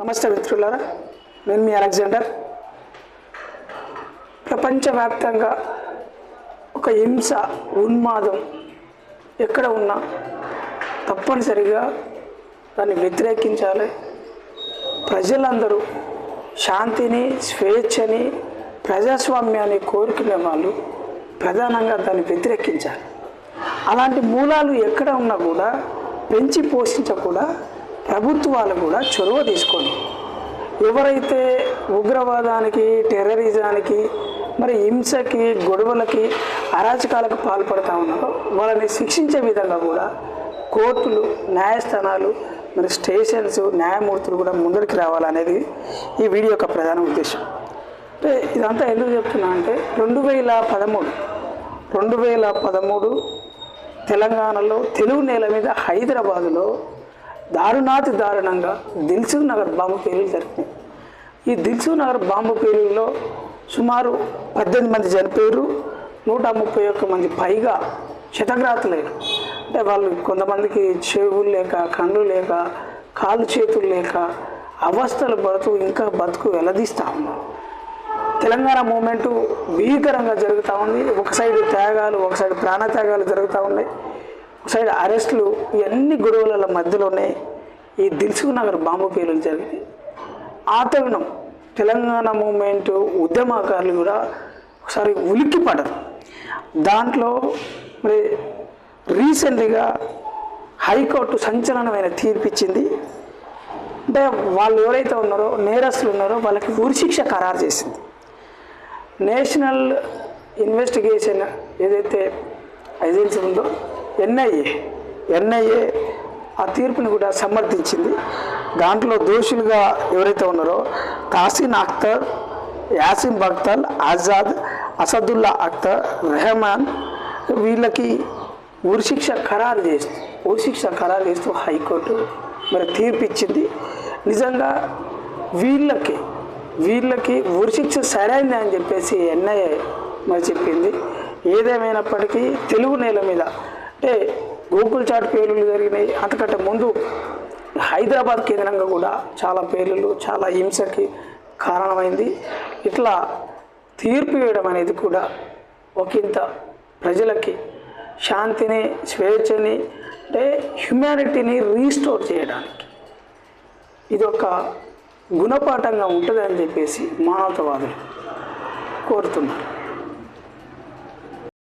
నమస్తే మిత్రులారా నేను మీ అలెగ్జాండర్. ప్రపంచవ్యాప్తంగా ఒక హింస ఉన్మాదం ఎక్కడ ఉన్నా తప్పనిసరిగా దాన్ని వ్యతిరేకించాలి. ప్రజలందరూ శాంతిని స్వేచ్ఛని ప్రజాస్వామ్యాన్ని కోరుకునే వాళ్ళు ప్రధానంగా దాన్ని వ్యతిరేకించాలి. అలాంటి మూలాలు ఎక్కడ ఉన్నా కూడా పెంచి పోషించకుండా ప్రభుత్వాలు కూడా చొరవ తీసుకొని ఎవరైతే ఉగ్రవాదానికి టెర్రరిజానికి మరి హింసకి గొడవలకి అరాచకాలకు పాల్పడతా ఉన్నారో వాళ్ళని శిక్షించే విధంగా కూడా కోర్టులు న్యాయస్థానాలు మరి స్టేషన్స్ న్యాయమూర్తులు కూడా ముందరికి రావాలనేది ఈ వీడియో యొక్క ప్రధాన ఉద్దేశం. అంటే ఇదంతా ఎందుకు చెప్తున్నా అంటే రెండు వేల పదమూడు రెండు వేల పదమూడు తెలంగాణలో తెలుగు నేల మీద హైదరాబాదులో దారుణాతి దారుణంగా దిల్సుఖ్ నగర్ బాంబు పేలులు జరిగినాయి ఈ దిల్సుఖ్ నగర్ బాంబు పేలుల్లో సుమారు పద్దెనిమిది మంది చనిపోయారు. నూట ముప్పై ఒక్క మంది పైగా శతగ్రాతులయ్యారు అంటే వాళ్ళు కొంతమందికి చెవులు లేక కళ్ళు లేక కాళ్ళు చేతులు లేక అవస్థలు బతుకు ఇంకా బతుకు వెలదీస్తూ ఉన్నారు. తెలంగాణ మూమెంటు భీకరంగా జరుగుతూ ఉంది. ఒక సైడ్ త్యాగాలు ఒక సైడ్ ప్రాణత్యాగాలు జరుగుతూ ఉన్నాయి. సైడ్ అరెస్టులు ఇవన్నీ గొడవల మధ్యలోనే ఈ దిల్సుఖ్ నగర్ బాంబు పేలులు జరిగింది. ఆ తరుణం తెలంగాణ మూమెంట్ ఉద్యమకారులు కూడా ఒకసారి ఉలిక్కి పడరు దాంట్లో మరి రీసెంట్గా హైకోర్టు సంచలనమైన తీర్పిచ్చింది అంటే వాళ్ళు ఎవరైతే ఉన్నారో నేరస్తులు ఉన్నారో వాళ్ళకి ఉరిశిక్ష ఖరారు చేసింది. నేషనల్ ఇన్వెస్టిగేషన్ ఏదైతే ఏజెన్సీ ఉందో ఎన్ఐఏ ఎన్ఐఏ ఆ తీర్పుని కూడా సమర్థించింది. దాంట్లో దోషులుగా ఎవరైతే ఉన్నారో తాసిన్ అఖ్తర్ యాసిన్ బక్తల్ ఆజాద్ అసదుల్లా అఖ్తర్ రెహమాన్ వీళ్ళకి ఉరిశిక్ష ఖరారు చేస్తూ ఉరిశిక్ష ఖరారు చేస్తూ హైకోర్టు మరి తీర్పు ఇచ్చింది నిజంగా వీళ్ళకి వీళ్ళకి ఉరిశిక్ష సరైంది అని చెప్పేసి ఎన్ఐఏ మరి చెప్పింది. ఏదేమైనప్పటికీ తెలుగు నేల మీద అంటే గోకుల్ చాట్ పేలులు జరిగినాయి. అంతకంటే ముందు హైదరాబాద్ కేంద్రంగా కూడా చాలా పేలులు చాలా హింసకి కారణమైంది. ఇట్లా తీర్పు ఇవ్వడం అనేది కూడా ఒకంత ప్రజలకి శాంతిని స్వేచ్ఛని అంటే హ్యుమానిటీని రీస్టోర్ చేయడానికి ఇది ఒక గుణపాఠంగా ఉంటుందని చెప్పేసి మానవతావాదులు కోరుతున్నారు.